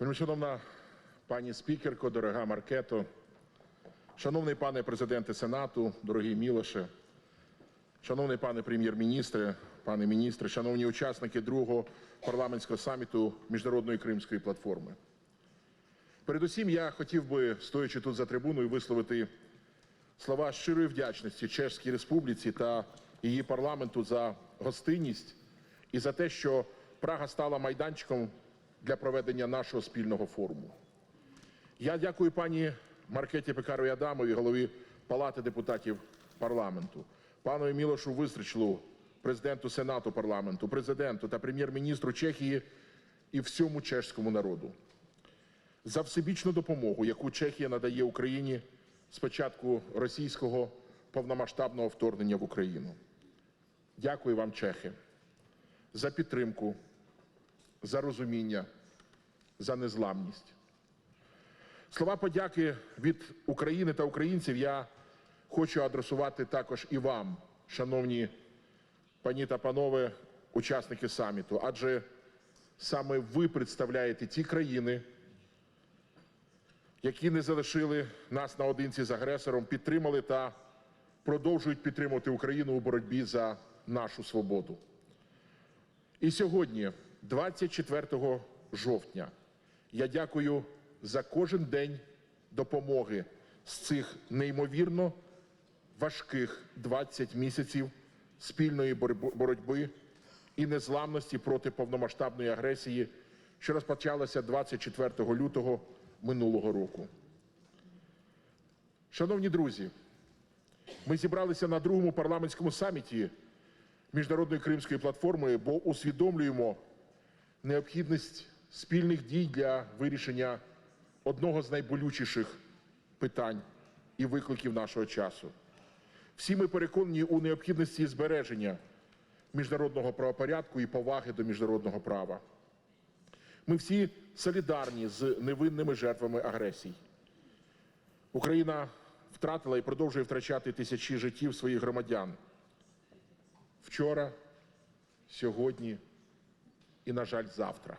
Вельмишановна пані спікерко, дорога Маркето, шановний пане президенте Сенату, дорогий Мілоше, шановний пане прем'єр-міністре, пане міністре, шановні учасники другого парламентського саміту Міжнародної Кримської платформи. Передусім, я хотів би, стоячи тут за трибуною, висловити слова щирої вдячності Чеській Республіці та її парламенту за гостинність і за те, що Прага стала майданчиком для проведення нашого спільного форуму. Я дякую пані Маркеті Пекарові Адамові, голові Палати депутатів парламенту, панові Мілошу Вистричлу, президенту Сенату парламенту, президенту та прем'єр-міністру Чехії і всьому чеському народу за всебічну допомогу, яку Чехія надає Україні з початку російського повномасштабного вторгнення в Україну. Дякую вам, чехи, за підтримку, за розуміння, за незламність. Слова подяки від України та українців я хочу адресувати також і вам, шановні пані та панове, учасники саміту, адже саме ви представляєте ті країни, які не залишили нас наодинці з агресором, підтримали та продовжують підтримувати Україну у боротьбі за нашу свободу. І сьогодні, 24 жовтня, я дякую за кожен день допомоги з цих неймовірно важких 20 місяців спільної боротьби- і незламності проти повномасштабної агресії, що розпочалася 24 лютого минулого року. Шановні друзі, ми зібралися на другому парламентському саміті Міжнародної Кримської платформи, бо усвідомлюємо необхідність спільних дій для вирішення одного з найболючіших питань і викликів нашого часу. Всі ми переконані у необхідності збереження міжнародного правопорядку і поваги до міжнародного права. Ми всі солідарні з невинними жертвами агресій. Україна втратила і продовжує втрачати тисячі життів своїх громадян. Вчора, сьогодні і, на жаль, завтра.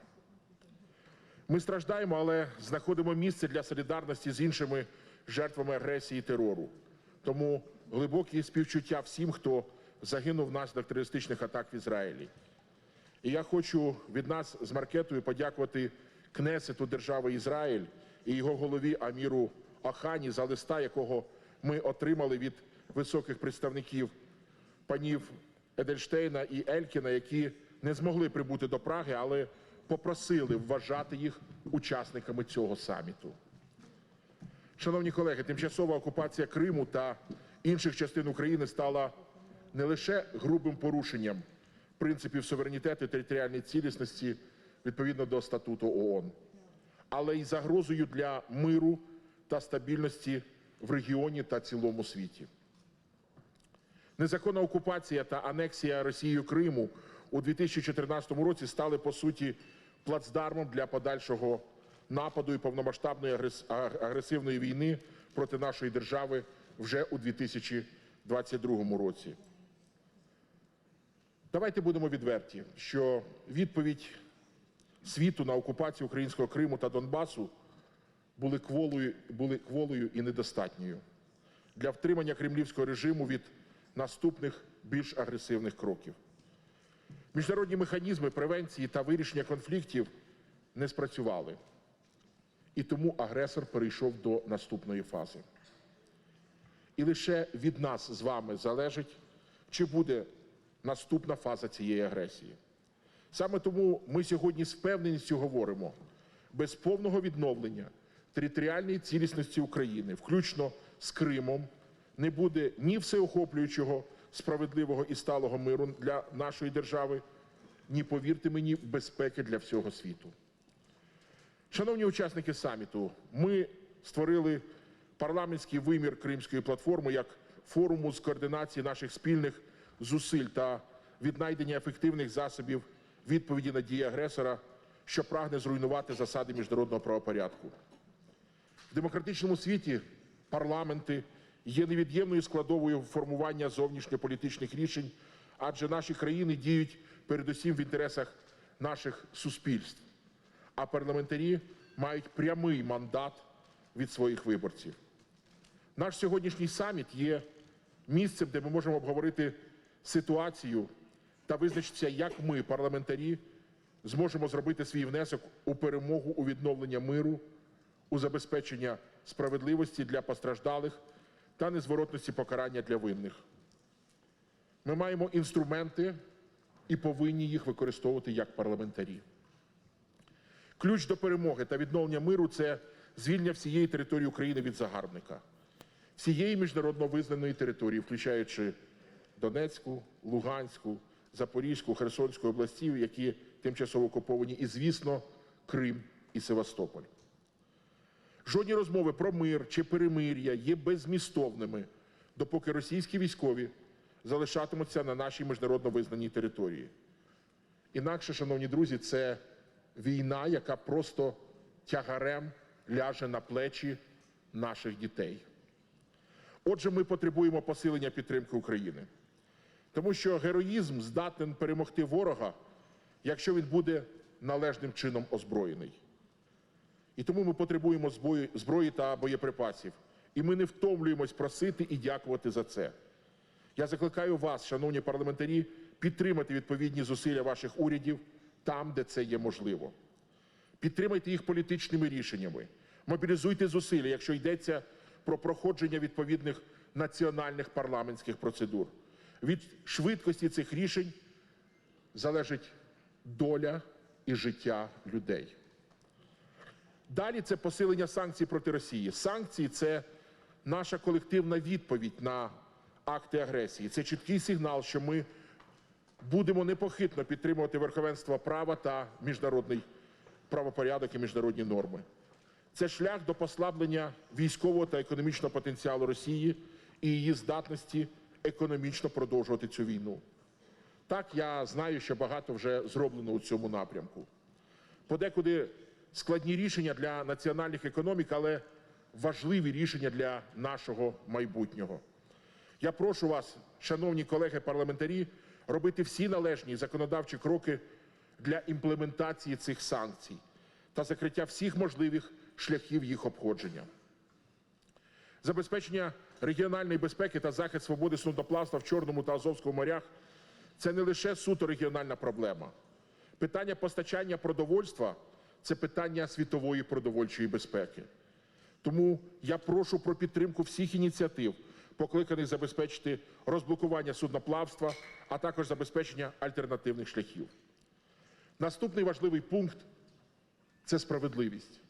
Ми страждаємо, але знаходимо місце для солідарності з іншими жертвами агресії і терору. Тому глибокі співчуття всім, хто загинув внаслідок терористичних атак в Ізраїлі. І я хочу від нас з Маркетою подякувати Кнесету держави Ізраїль і його голові Аміру Ахані за листа, якого ми отримали від високих представників панів Едельштейна і Елькіна, які не змогли прибути до Праги, але попросили вважати їх учасниками цього саміту. Шановні колеги, тимчасова окупація Криму та інших частин України стала не лише грубим порушенням принципів суверенітету і територіальної цілісності відповідно до статуту ООН, але й загрозою для миру та стабільності в регіоні та цілому світі. Незаконна окупація та анексія Росією Криму у 2014 році стали по суті плацдармом для подальшого нападу і повномасштабної агресивної війни проти нашої держави вже у 2022 році. Давайте будемо відверті, що відповідь світу на окупацію українського Криму та Донбасу були кволою, були кволою і недостатньою для втримання кремлівського режиму від наступних більш агресивних кроків. Міжнародні механізми превенції та вирішення конфліктів не спрацювали. І тому агресор перейшов до наступної фази. І лише від нас з вами залежить, чи буде наступна фаза цієї агресії. Саме тому ми сьогодні з впевненістю говоримо, без повного відновлення територіальної цілісності України, включно з Кримом, не буде ні всеохоплюючого, справедливого і сталого миру для нашої держави, ні, повірте мені, безпеки для всього світу. Шановні учасники саміту, ми створили парламентський вимір Кримської платформи як форуму з координації наших спільних зусиль та віднайдення ефективних засобів відповіді на дії агресора, що прагне зруйнувати засади міжнародного правопорядку. В демократичному світі парламенти є невід'ємною складовою формування зовнішньополітичних рішень, адже наші країни діють передусім в інтересах наших суспільств. А парламентарі мають прямий мандат від своїх виборців. Наш сьогоднішній саміт є місцем, де ми можемо обговорити ситуацію та визначитися, як ми, парламентарі, зможемо зробити свій внесок у перемогу у відновлення миру, у забезпечення справедливості для постраждалих та незворотності покарання для винних. Ми маємо інструменти і повинні їх використовувати як парламентарі. Ключ до перемоги та відновлення миру це звільнення всієї території України від загарбника, всієї міжнародно визнаної території, включаючи Донецьку, Луганську, Запорізьку, Херсонську областів, які тимчасово окуповані, і, звісно, Крим і Севастополь. Жодні розмови про мир чи перемир'я є беззмістовними, допоки російські військові залишатимуться на нашій міжнародно визнаній території. Інакше, шановні друзі, це війна, яка просто тягарем ляже на плечі наших дітей. Отже, ми потребуємо посилення підтримки України, тому що героїзм здатен перемогти ворога, якщо він буде належним чином озброєний. І тому ми потребуємо зброї, та боєприпасів. І ми не втомлюємось просити і дякувати за це. Я закликаю вас, шановні парламентарі, підтримати відповідні зусилля ваших урядів там, де це є можливо. Підтримайте їх політичними рішеннями, мобілізуйте зусилля, якщо йдеться про проходження відповідних національних парламентських процедур. Від швидкості цих рішень залежить доля і життя людей. Далі це посилення санкцій проти Росії. Санкції це наша колективна відповідь на акти агресії. Це чіткий сигнал, що ми будемо непохитно підтримувати верховенство права та міжнародний правопорядок і міжнародні норми. Це шлях до послаблення військового та економічного потенціалу Росії і її здатності економічно продовжувати цю війну. Так, я знаю, що багато вже зроблено у цьому напрямку. Подекуди складні рішення для національних економік, але важливі рішення для нашого майбутнього. Я прошу вас, шановні колеги-парламентарі, робити всі належні законодавчі кроки для імплементації цих санкцій та закриття всіх можливих шляхів їх обходження. Забезпечення регіональної безпеки та захист свободи судноплавства в Чорному та Азовському морях це не лише суто регіональна проблема. Питання постачання продовольства це питання світової продовольчої безпеки. Тому я прошу про підтримку всіх ініціатив, покликаних забезпечити розблокування судноплавства, а також забезпечення альтернативних шляхів. Наступний важливий пункт це справедливість.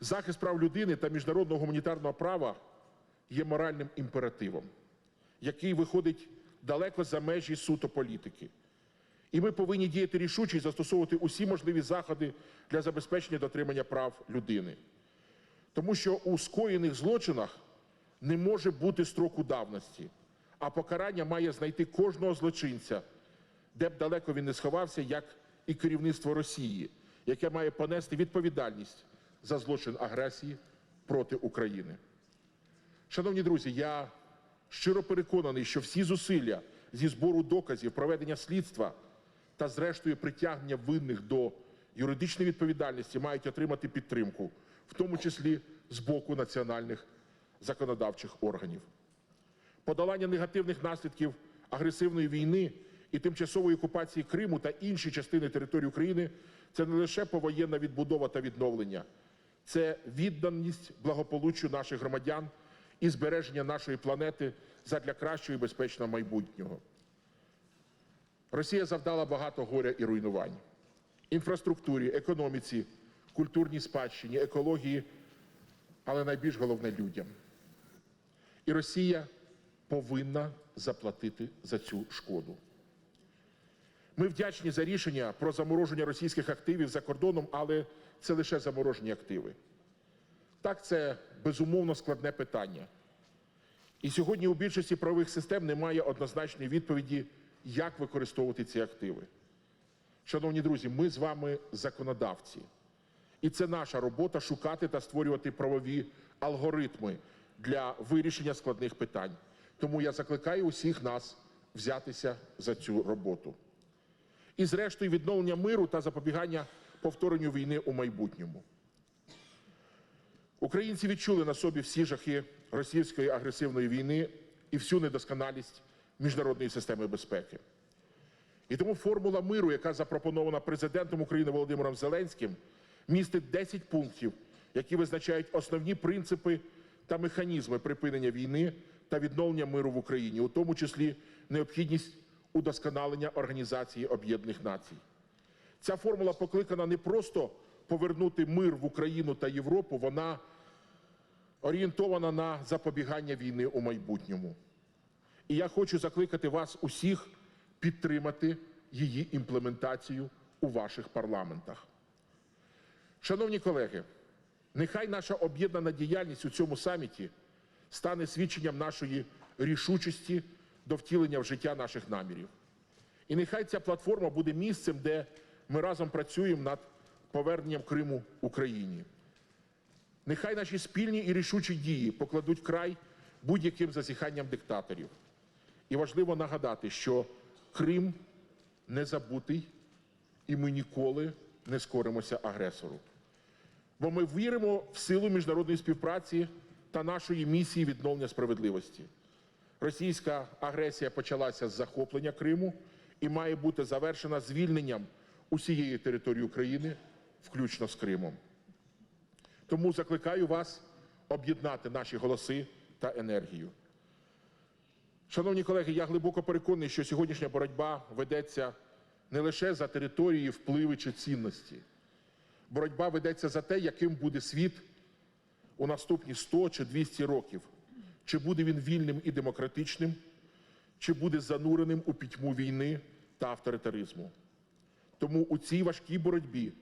Захист прав людини та міжнародного гуманітарного права є моральним імперативом, який виходить далеко за межі суто політики. І ми повинні діяти рішуче і застосовувати усі можливі заходи для забезпечення дотримання прав людини. Тому що у скоєних злочинах не може бути строку давності, а покарання має знайти кожного злочинця, де б далеко він не сховався, як і керівництво Росії, яке має понести відповідальність за злочин агресії проти України. Шановні друзі, я щиро переконаний, що всі зусилля зі збору доказів, проведення слідства та, зрештою, притягнення винних до юридичної відповідальності мають отримати підтримку, в тому числі з боку національних законодавчих органів. Подолання негативних наслідків агресивної війни і тимчасової окупації Криму та інші частини території України це не лише повоєнна відбудова та відновлення, це відданість благополуччю наших громадян і збереження нашої планети задля кращого і безпечного майбутнього. Росія завдала багато горя і руйнувань інфраструктурі, економіці, культурній спадщині, екології, але найбільш головне людям. І Росія повинна заплатити за цю шкоду. Ми вдячні за рішення про замороження російських активів за кордоном, але це лише заморожені активи. Так, це безумовно складне питання. І сьогодні у більшості правових систем немає однозначної відповіді, як використовувати ці активи. Шановні друзі, ми з вами законодавці. І це наша робота шукати та створювати правові алгоритми для вирішення складних питань. Тому я закликаю усіх нас взятися за цю роботу. І, зрештою, відновлення миру та запобігання повторенню війни у майбутньому. Українці відчули на собі всі жахи російської агресивної війни і всю недосконалість міжнародної системи безпеки. І тому формула миру, яка запропонована президентом України Володимиром Зеленським, містить 10 пунктів, які визначають основні принципи та механізми припинення війни та відновлення миру в Україні, у тому числі необхідність удосконалення Організації Об'єднаних Націй. Ця формула покликана не просто повернути мир в Україну та Європу, вона орієнтована на запобігання війни у майбутньому. І я хочу закликати вас усіх підтримати її імплементацію у ваших парламентах. Шановні колеги, нехай наша об'єднана діяльність у цьому саміті стане свідченням нашої рішучості до втілення в життя наших намірів. І нехай ця платформа буде місцем, де ми разом працюємо над поверненням Криму Україні. Нехай наші спільні і рішучі дії покладуть край будь-яким зазіханням диктаторів. І важливо нагадати, що Крим не забутий, і ми ніколи не скоримося агресору. Бо ми віримо в силу міжнародної співпраці та нашої місії відновлення справедливості. Російська агресія почалася з захоплення Криму і має бути завершена звільненням усієї території України, включно з Кримом. Тому закликаю вас об'єднати наші голоси та енергію. Шановні колеги, я глибоко переконаний, що сьогоднішня боротьба ведеться не лише за території, впливи чи цінності. Боротьба ведеться за те, яким буде світ у наступні 100 чи 200 років. Чи буде він вільним і демократичним, чи буде зануреним у пітьму війни та авторитаризму. Тому у цій важкій боротьбі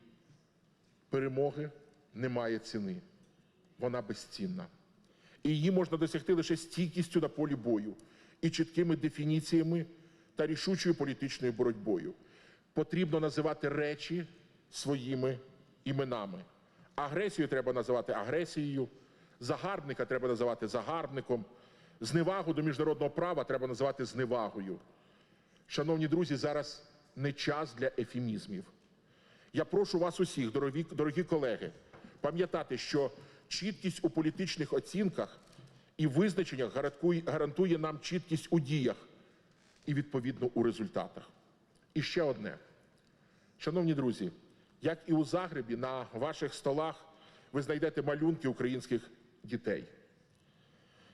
перемоги немає ціни. Вона безцінна. І її можна досягти лише стійкістю на полі бою і чіткими дефініціями та рішучою політичною боротьбою. Потрібно називати речі своїми іменами. Агресію треба називати агресією, загарбника треба називати загарбником, зневагу до міжнародного права треба називати зневагою. Шановні друзі, зараз не час для ефемізмів. Я прошу вас усіх, дорогі, дорогі колеги, пам'ятати, що чіткість у політичних оцінках і визначеннях гарантує, гарантує нам чіткість у діях і відповідно у результатах. І ще одне. Шановні друзі, як і у Загребі, на ваших столах ви знайдете малюнки українських дітей.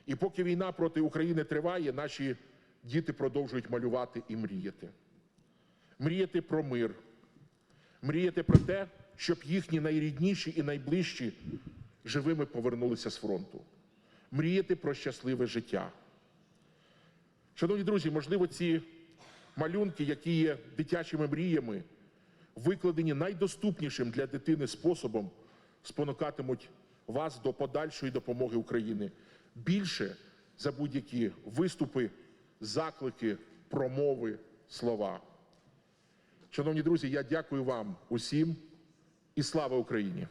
І поки війна проти України триває, наші діти продовжують малювати і мріяти. Мріяти про мир, мріяти про те, щоб їхні найрідніші і найближчі живими повернулися з фронту, мріяти про щасливе життя. Шановні друзі, можливо, ці малюнки, які є дитячими мріями, викладені найдоступнішим для дитини способом, спонукатимуть вас до подальшої допомоги України більше за будь-які виступи, заклики, промови, слова. Шановні друзі, я дякую вам усім і слава Україні!